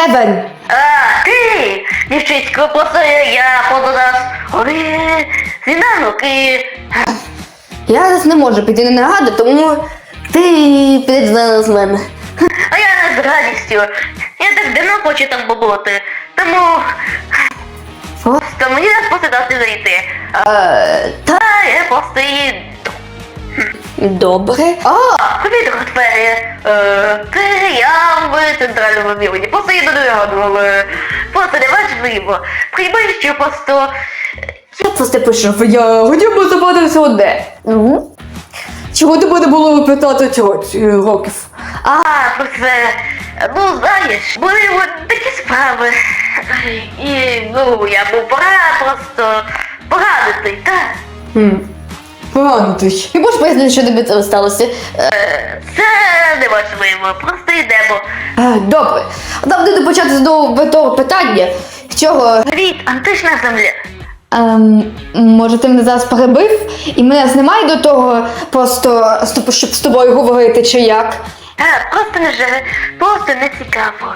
Гевен. А, ти, дівчисько, просто я поза нас один сніданок і... Я зараз не можу піти на нараду, тому ти підеш з мене. А я з радістю. Я так давно хочу там побути. Тому... Просто мені не просто дати зайти. Е, Та я просто. Добре. А, до двері. Е, Ти, я в центральному мілені. Просто його, але просто не важливо. Прийми, що просто... я просто пишу, я хотів би запитатися одне. Угу. Чого тебе не було питати цього років? А, про це... Ну, знаєш, були от такі справи. І, ну, я був пора просто порадити, так? Хм. Поранитись. Ти можеш пояснити, що тобі це сталося? Е, Це неважливо, просто йдемо. Е, добре. Нам буде почати знову того питання. Чого? Привіт, антична земля. Ем, може, ти мене зараз перебив і мене знімає до того, просто щоб з тобою говорити чи як? А, просто не жаль, просто не цікаво.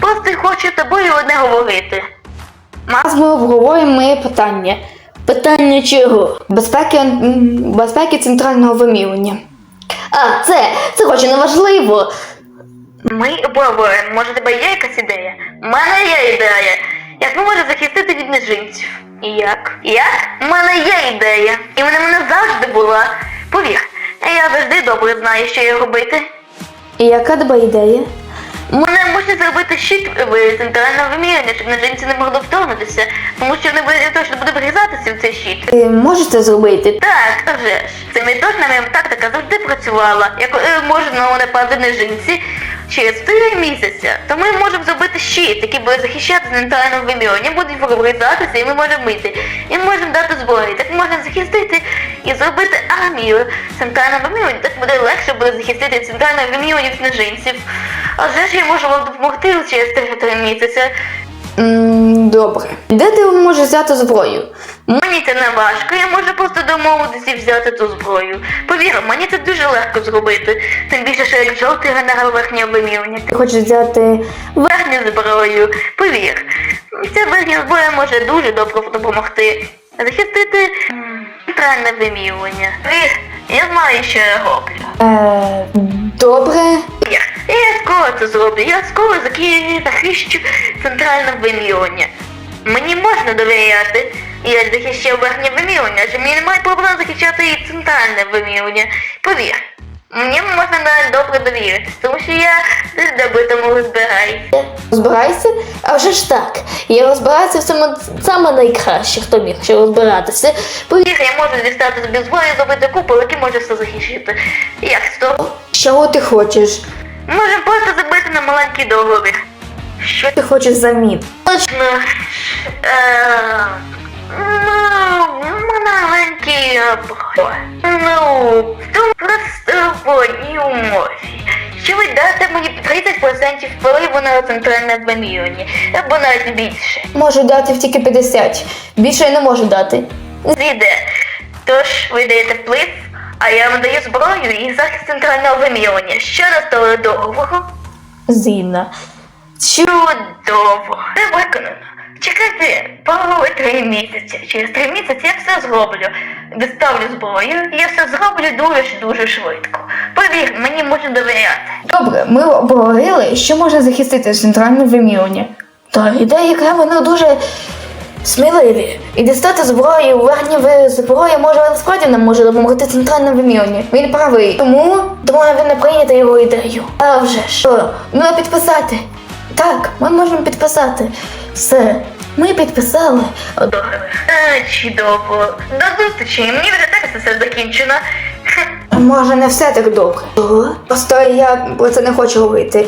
Просто хочу тобою одне говорити. Зараз ми обговорюємо моє питання. Питання чого? Безпеки, безпеки центрального вимірювання. А, це, це хоч і не важливо. Ми обговорюємо, може тебе є якась ідея? У мене є ідея. Як ми можемо захистити від нежинців? І як? Як? У мене є ідея. І вона в мене завжди була. Повір, я завжди добре знаю, що їй робити. І яка тебе ідея? Мене можна зробити щит в центральному виміряння, щоб нежинці не могли вторгнутися, тому що вони буде- точно будуть врізатися в цей щит. Ти можеш це зробити? Так, вже ж. Це методна моя тактика завжди працювала. Як е, можна напасти на жінці через 4 місяці, то ми можемо зробити щит, який буде захищати центральне вимірювання, будуть врізатися і ми можемо мити. І ми можемо дати зброю. Так можна захистити і зробити армію центрального вимірювання. Так буде легше буде захистити центральне вимірювання нежинців. А вже ж я можу вам допомогти через 3 місяці. М, добре. Де ти можеш взяти зброю? Мені це не важко, я можу просто домовитися і взяти ту зброю. Повір, мені це дуже легко зробити. Тим більше, що як жовтий генерал верхнього вимірювання. Ти хочеш взяти. Верхню зброю, повір. Ця верхня зброя може дуже добре допомогти. Захистити м, центральне вимірювання. Повір, я знаю, що я роблю. Е, добре. Скоро це зроблю, я скоро захищу центральне вимірювання. Мені можна довіряти. Я захищав верхнє вимірювання, що мені немає проблем захищати і центральне вимірювання. Повір, мені можна навіть добре довіритися, тому що я добре тому розбираюся. Розбирайся? А вже ж так. Я розбираюся в саме, саме найкраще, хто міг ще розбиратися. Повір, я можу дістати собі зброю і зробити купол, який може все захищити. Як стоп? Чого ти хочеш? Можемо просто забити на маленький договір. Що Ти хочеш замін? Точно. Е, ну, маленький обход. Ну, в тому просто в умові. Що ви дасте мені 30% впливу на центральне вимірювання, або навіть більше. Можу дати тільки 50. Більше я не можу дати. Зійде. Тож ви даєте вплив, а я вам даю зброю і захист центрального вимірювання. Що того договору? Згідно. Чудово! Це виконано. Чекайте пару три місяці. Через три місяці я все зроблю. Доставлю зброю, і я все зроблю дуже дуже швидко. Повір, мені можна довіряти. Добре, ми обговорили, що може захистити центральне вимірювання. Та ідея, яка вона дуже сміливі. І дістати зброю, верхні ви зброї може насправді нам може допомогти центральне вимірювання. Він правий. Тому думаю, ви не прийняти його ідею. А вже. Що, ну підписати. Так, ми можемо підписати. Все. Ми підписали. Договір. Е, чудово. До зустрічі. Мені вже так все закінчено. Може, не все так добре. Просто я про це не хочу говорити.